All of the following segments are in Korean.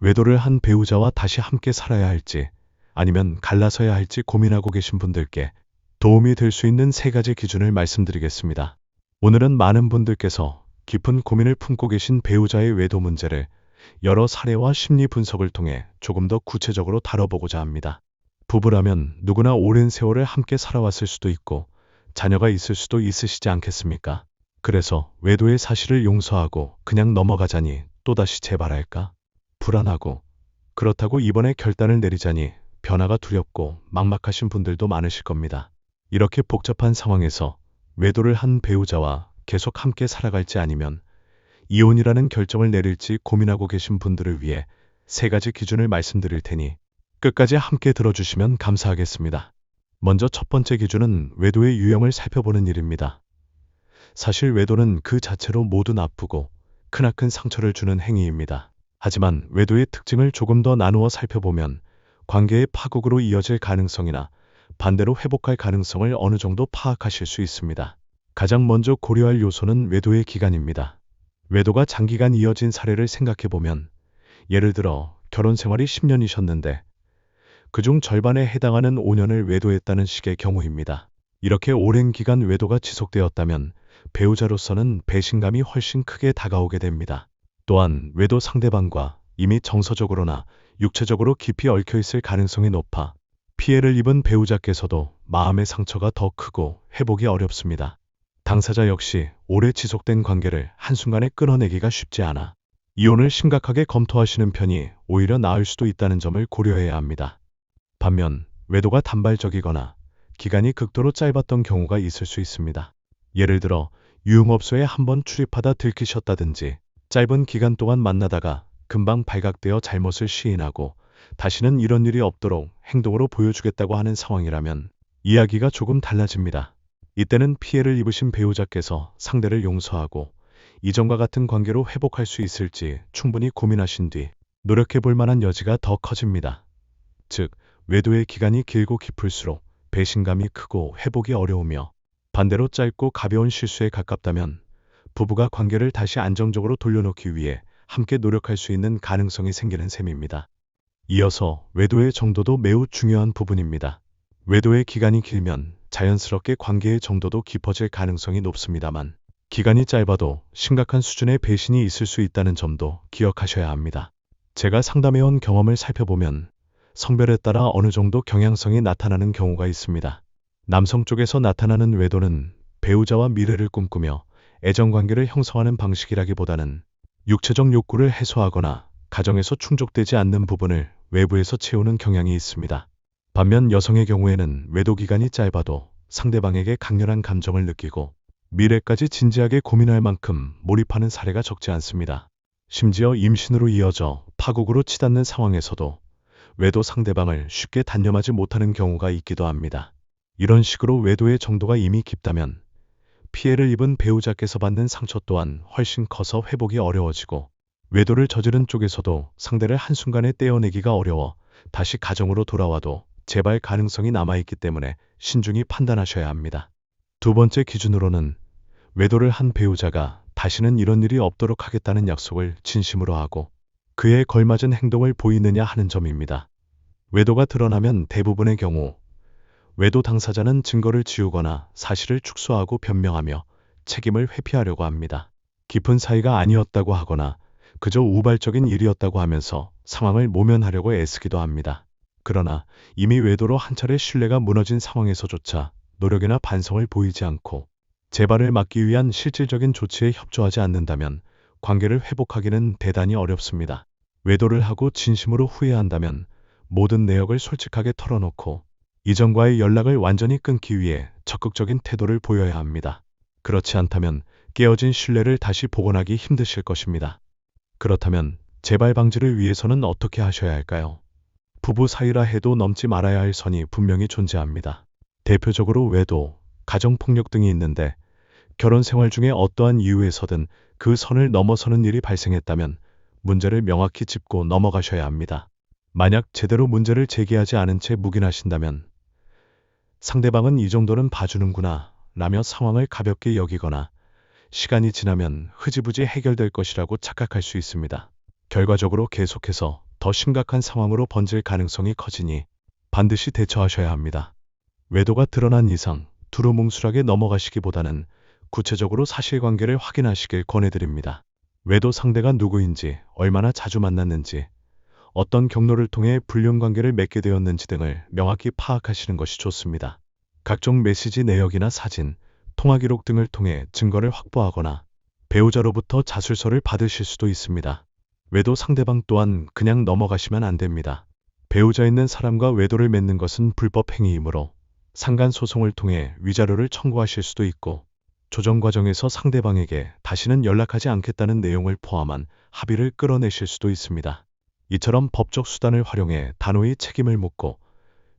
외도를 한 배우자와 다시 함께 살아야 할지 아니면 갈라서야 할지 고민하고 계신 분들께 도움이 될 수 있는 세 가지 기준을 말씀드리겠습니다. 오늘은 많은 분들께서 깊은 고민을 품고 계신 배우자의 외도 문제를 여러 사례와 심리 분석을 통해 조금 더 구체적으로 다뤄보고자 합니다. 부부라면 누구나 오랜 세월을 함께 살아왔을 수도 있고 자녀가 있을 수도 있으시지 않겠습니까? 그래서 외도의 사실을 용서하고 그냥 넘어가자니 또다시 재발할까? 불안하고 그렇다고 이번에 결단을 내리자니 변화가 두렵고 막막하신 분들도 많으실 겁니다. 이렇게 복잡한 상황에서 외도를 한 배우자와 계속 함께 살아갈지 아니면 이혼이라는 결정을 내릴지 고민하고 계신 분들을 위해 세 가지 기준을 말씀드릴 테니 끝까지 함께 들어주시면 감사하겠습니다. 먼저 첫 번째 기준은 외도의 유형을 살펴보는 일입니다. 사실 외도는 그 자체로 모두 나쁘고 크나큰 상처를 주는 행위입니다. 하지만 외도의 특징을 조금 더 나누어 살펴보면 관계의 파국으로 이어질 가능성이나 반대로 회복할 가능성을 어느 정도 파악하실 수 있습니다. 가장 먼저 고려할 요소는 외도의 기간입니다. 외도가 장기간 이어진 사례를 생각해 보면 예를 들어 결혼 생활이 10년이셨는데 그중 절반에 해당하는 5년을 외도했다는 식의 경우입니다. 이렇게 오랜 기간 외도가 지속되었다면 배우자로서는 배신감이 훨씬 크게 다가오게 됩니다. 또한 외도 상대방과 이미 정서적으로나 육체적으로 깊이 얽혀 있을 가능성이 높아 피해를 입은 배우자께서도 마음의 상처가 더 크고 회복이 어렵습니다. 당사자 역시 오래 지속된 관계를 한순간에 끊어내기가 쉽지 않아 이혼을 심각하게 검토하시는 편이 오히려 나을 수도 있다는 점을 고려해야 합니다. 반면 외도가 단발적이거나 기간이 극도로 짧았던 경우가 있을 수 있습니다. 예를 들어 유흥업소에 한번 출입하다 들키셨다든지 짧은 기간 동안 만나다가 금방 발각되어 잘못을 시인하고 다시는 이런 일이 없도록 행동으로 보여주겠다고 하는 상황이라면 이야기가 조금 달라집니다. 이때는 피해를 입으신 배우자께서 상대를 용서하고 이전과 같은 관계로 회복할 수 있을지 충분히 고민하신 뒤 노력해 볼 만한 여지가 더 커집니다. 즉, 외도의 기간이 길고 깊을수록 배신감이 크고 회복이 어려우며 반대로 짧고 가벼운 실수에 가깝다면 부부가 관계를 다시 안정적으로 돌려놓기 위해 함께 노력할 수 있는 가능성이 생기는 셈입니다. 이어서 외도의 정도도 매우 중요한 부분입니다. 외도의 기간이 길면 자연스럽게 관계의 정도도 깊어질 가능성이 높습니다만 기간이 짧아도 심각한 수준의 배신이 있을 수 있다는 점도 기억하셔야 합니다. 제가 상담해온 경험을 살펴보면 성별에 따라 어느 정도 경향성이 나타나는 경우가 있습니다. 남성 쪽에서 나타나는 외도는 배우자와 미래를 꿈꾸며 애정관계를 형성하는 방식이라기보다는 육체적 욕구를 해소하거나 가정에서 충족되지 않는 부분을 외부에서 채우는 경향이 있습니다. 반면 여성의 경우에는 외도 기간이 짧아도 상대방에게 강렬한 감정을 느끼고 미래까지 진지하게 고민할 만큼 몰입하는 사례가 적지 않습니다. 심지어 임신으로 이어져 파국으로 치닫는 상황에서도 외도 상대방을 쉽게 단념하지 못하는 경우가 있기도 합니다. 이런 식으로 외도의 정도가 이미 깊다면 피해를 입은 배우자께서 받는 상처 또한 훨씬 커서 회복이 어려워지고 외도를 저지른 쪽에서도 상대를 한순간에 떼어내기가 어려워 다시 가정으로 돌아와도 재발 가능성이 남아있기 때문에 신중히 판단하셔야 합니다. 두 번째 기준으로는 외도를 한 배우자가 다시는 이런 일이 없도록 하겠다는 약속을 진심으로 하고 그에 걸맞은 행동을 보이느냐 하는 점입니다. 외도가 드러나면 대부분의 경우 외도 당사자는 증거를 지우거나 사실을 축소하고 변명하며 책임을 회피하려고 합니다. 깊은 사이가 아니었다고 하거나 그저 우발적인 일이었다고 하면서 상황을 모면하려고 애쓰기도 합니다. 그러나 이미 외도로 한 차례 신뢰가 무너진 상황에서조차 노력이나 반성을 보이지 않고 재발을 막기 위한 실질적인 조치에 협조하지 않는다면 관계를 회복하기는 대단히 어렵습니다. 외도를 하고 진심으로 후회한다면 모든 내역을 솔직하게 털어놓고 이전과의 연락을 완전히 끊기 위해 적극적인 태도를 보여야 합니다. 그렇지 않다면 깨어진 신뢰를 다시 복원하기 힘드실 것입니다. 그렇다면 재발 방지를 위해서는 어떻게 하셔야 할까요? 부부 사이라 해도 넘지 말아야 할 선이 분명히 존재합니다. 대표적으로 외도, 가정폭력 등이 있는데 결혼 생활 중에 어떠한 이유에서든 그 선을 넘어서는 일이 발생했다면 문제를 명확히 짚고 넘어가셔야 합니다. 만약 제대로 문제를 제기하지 않은 채 묵인하신다면 상대방은 이 정도는 봐주는구나 라며 상황을 가볍게 여기거나 시간이 지나면 흐지부지 해결될 것이라고 착각할 수 있습니다. 결과적으로 계속해서 더 심각한 상황으로 번질 가능성이 커지니 반드시 대처하셔야 합니다. 외도가 드러난 이상 두루뭉술하게 넘어가시기보다는 구체적으로 사실관계를 확인하시길 권해드립니다. 외도 상대가 누구인지, 얼마나 자주 만났는지, 어떤 경로를 통해 불륜 관계를 맺게 되었는지 등을 명확히 파악하시는 것이 좋습니다. 각종 메시지 내역이나 사진, 통화 기록 등을 통해 증거를 확보하거나 배우자로부터 자술서를 받으실 수도 있습니다. 외도 상대방 또한 그냥 넘어가시면 안 됩니다. 배우자 있는 사람과 외도를 맺는 것은 불법 행위이므로 상간 소송을 통해 위자료를 청구하실 수도 있고 조정 과정에서 상대방에게 다시는 연락하지 않겠다는 내용을 포함한 합의를 끌어내실 수도 있습니다. 이처럼 법적 수단을 활용해 단호히 책임을 묻고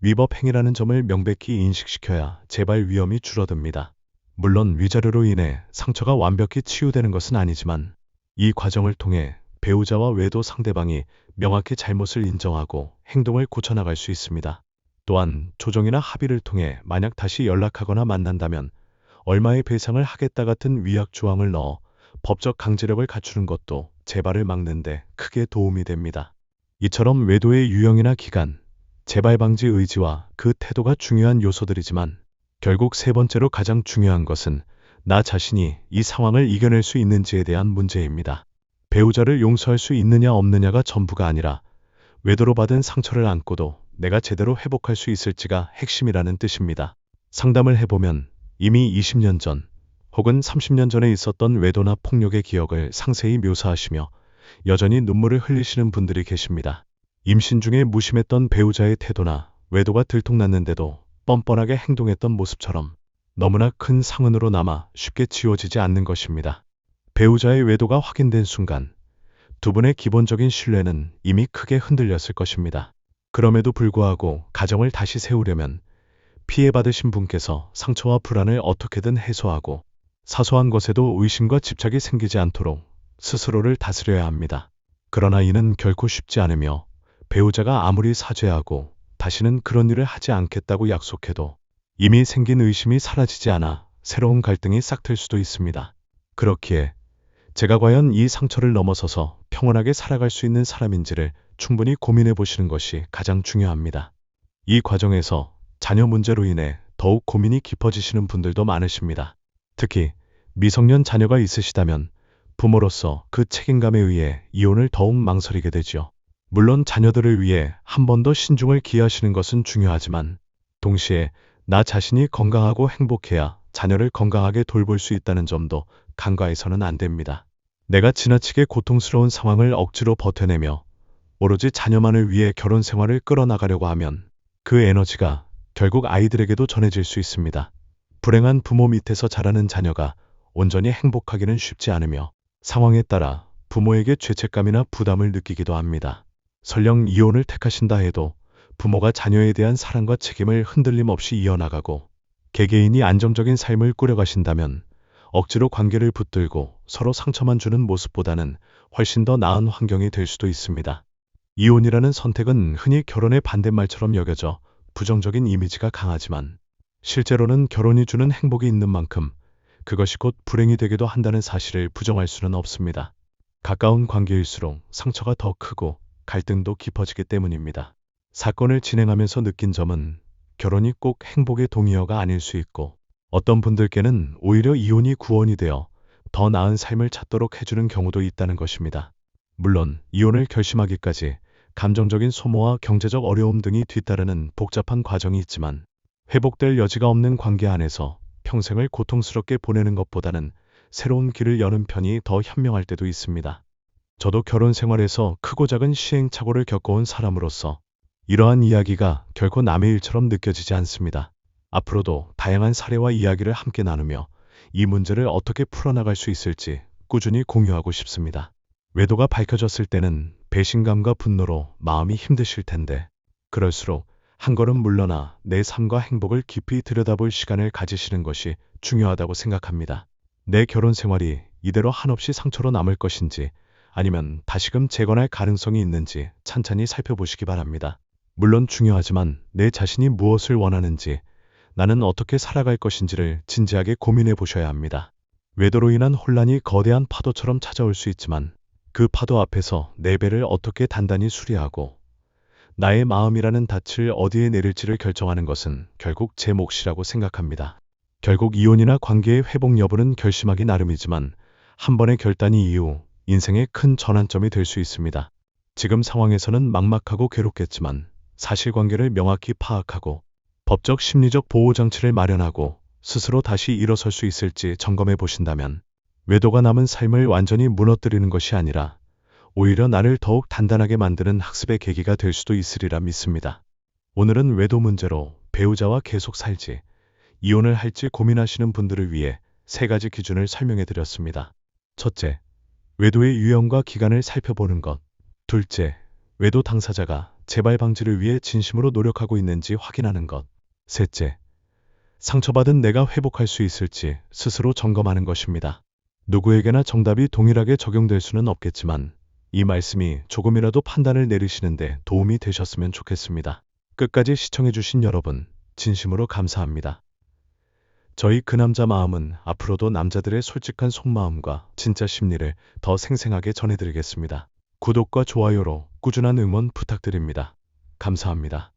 위법 행위라는 점을 명백히 인식시켜야 재발 위험이 줄어듭니다. 물론 위자료로 인해 상처가 완벽히 치유되는 것은 아니지만 이 과정을 통해 배우자와 외도 상대방이 명확히 잘못을 인정하고 행동을 고쳐나갈 수 있습니다. 또한 조정이나 합의를 통해 만약 다시 연락하거나 만난다면 얼마의 배상을 하겠다 같은 위약 조항을 넣어 법적 강제력을 갖추는 것도 재발을 막는데 크게 도움이 됩니다. 이처럼 외도의 유형이나 기간, 재발 방지 의지와 그 태도가 중요한 요소들이지만 결국 세 번째로 가장 중요한 것은 나 자신이 이 상황을 이겨낼 수 있는지에 대한 문제입니다. 배우자를 용서할 수 있느냐 없느냐가 전부가 아니라 외도로 받은 상처를 안고도 내가 제대로 회복할 수 있을지가 핵심이라는 뜻입니다. 상담을 해보면 이미 20년 전 혹은 30년 전에 있었던 외도나 폭력의 기억을 상세히 묘사하시며 여전히 눈물을 흘리시는 분들이 계십니다. 임신 중에 무심했던 배우자의 태도나 외도가 들통났는데도 뻔뻔하게 행동했던 모습처럼 너무나 큰 상흔으로 남아 쉽게 지워지지 않는 것입니다. 배우자의 외도가 확인된 순간 두 분의 기본적인 신뢰는 이미 크게 흔들렸을 것입니다. 그럼에도 불구하고 가정을 다시 세우려면 피해받으신 분께서 상처와 불안을 어떻게든 해소하고 사소한 것에도 의심과 집착이 생기지 않도록 스스로를 다스려야 합니다. 그러나 이는 결코 쉽지 않으며 배우자가 아무리 사죄하고 다시는 그런 일을 하지 않겠다고 약속해도 이미 생긴 의심이 사라지지 않아 새로운 갈등이 싹틀 수도 있습니다. 그렇기에 제가 과연 이 상처를 넘어서서 평온하게 살아갈 수 있는 사람인지를 충분히 고민해 보시는 것이 가장 중요합니다. 이 과정에서 자녀 문제로 인해 더욱 고민이 깊어지시는 분들도 많으십니다. 특히 미성년 자녀가 있으시다면 부모로서 그 책임감에 의해 이혼을 더욱 망설이게 되죠. 물론 자녀들을 위해 한 번 더 신중을 기하시는 것은 중요하지만 동시에 나 자신이 건강하고 행복해야 자녀를 건강하게 돌볼 수 있다는 점도 간과해서는 안 됩니다. 내가 지나치게 고통스러운 상황을 억지로 버텨내며 오로지 자녀만을 위해 결혼 생활을 끌어나가려고 하면 그 에너지가 결국 아이들에게도 전해질 수 있습니다. 불행한 부모 밑에서 자라는 자녀가 온전히 행복하기는 쉽지 않으며 상황에 따라 부모에게 죄책감이나 부담을 느끼기도 합니다. 설령 이혼을 택하신다 해도 부모가 자녀에 대한 사랑과 책임을 흔들림 없이 이어나가고 개개인이 안정적인 삶을 꾸려가신다면 억지로 관계를 붙들고 서로 상처만 주는 모습보다는 훨씬 더 나은 환경이 될 수도 있습니다. 이혼이라는 선택은 흔히 결혼의 반대말처럼 여겨져 부정적인 이미지가 강하지만 실제로는 결혼이 주는 행복이 있는 만큼 그것이 곧 불행이 되기도 한다는 사실을 부정할 수는 없습니다. 가까운 관계일수록 상처가 더 크고 갈등도 깊어지기 때문입니다. 사건을 진행하면서 느낀 점은 결혼이 꼭 행복의 동의어가 아닐 수 있고 어떤 분들께는 오히려 이혼이 구원이 되어 더 나은 삶을 찾도록 해주는 경우도 있다는 것입니다. 물론 이혼을 결심하기까지 감정적인 소모와 경제적 어려움 등이 뒤따르는 복잡한 과정이 있지만 회복될 여지가 없는 관계 안에서 평생을 고통스럽게 보내는 것보다는 새로운 길을 여는 편이 더 현명할 때도 있습니다. 저도 결혼 생활에서 크고 작은 시행착오를 겪어온 사람으로서 이러한 이야기가 결코 남의 일처럼 느껴지지 않습니다. 앞으로도 다양한 사례와 이야기를 함께 나누며 이 문제를 어떻게 풀어나갈 수 있을지 꾸준히 공유하고 싶습니다. 외도가 밝혀졌을 때는 배신감과 분노로 마음이 힘드실 텐데, 그럴수록 한 걸음 물러나 내 삶과 행복을 깊이 들여다볼 시간을 가지시는 것이 중요하다고 생각합니다. 내 결혼 생활이 이대로 한없이 상처로 남을 것인지 아니면 다시금 재건할 가능성이 있는지 찬찬히 살펴보시기 바랍니다. 물론 중요하지만 내 자신이 무엇을 원하는지, 나는 어떻게 살아갈 것인지를 진지하게 고민해 보셔야 합니다. 외도로 인한 혼란이 거대한 파도처럼 찾아올 수 있지만 그 파도 앞에서 내 배를 어떻게 단단히 수리하고 나의 마음이라는 닻을 어디에 내릴지를 결정하는 것은 결국 제 몫이라고 생각합니다. 결국 이혼이나 관계의 회복 여부는 결심하기 나름이지만 한 번의 결단이 이후 인생의 큰 전환점이 될 수 있습니다. 지금 상황에서는 막막하고 괴롭겠지만 사실관계를 명확히 파악하고 법적 심리적 보호장치를 마련하고 스스로 다시 일어설 수 있을지 점검해 보신다면 외도가 남은 삶을 완전히 무너뜨리는 것이 아니라 오히려 나를 더욱 단단하게 만드는 학습의 계기가 될 수도 있으리라 믿습니다. 오늘은 외도 문제로 배우자와 계속 살지, 이혼을 할지 고민하시는 분들을 위해 세 가지 기준을 설명해 드렸습니다. 첫째, 외도의 유형과 기간을 살펴보는 것. 둘째, 외도 당사자가 재발 방지를 위해 진심으로 노력하고 있는지 확인하는 것. 셋째, 상처받은 내가 회복할 수 있을지 스스로 점검하는 것입니다. 누구에게나 정답이 동일하게 적용될 수는 없겠지만 이 말씀이 조금이라도 판단을 내리시는데 도움이 되셨으면 좋겠습니다. 끝까지 시청해주신 여러분, 진심으로 감사합니다. 저희 그 남자 마음은 앞으로도 남자들의 솔직한 속마음과 진짜 심리를 더 생생하게 전해드리겠습니다. 구독과 좋아요로 꾸준한 응원 부탁드립니다. 감사합니다.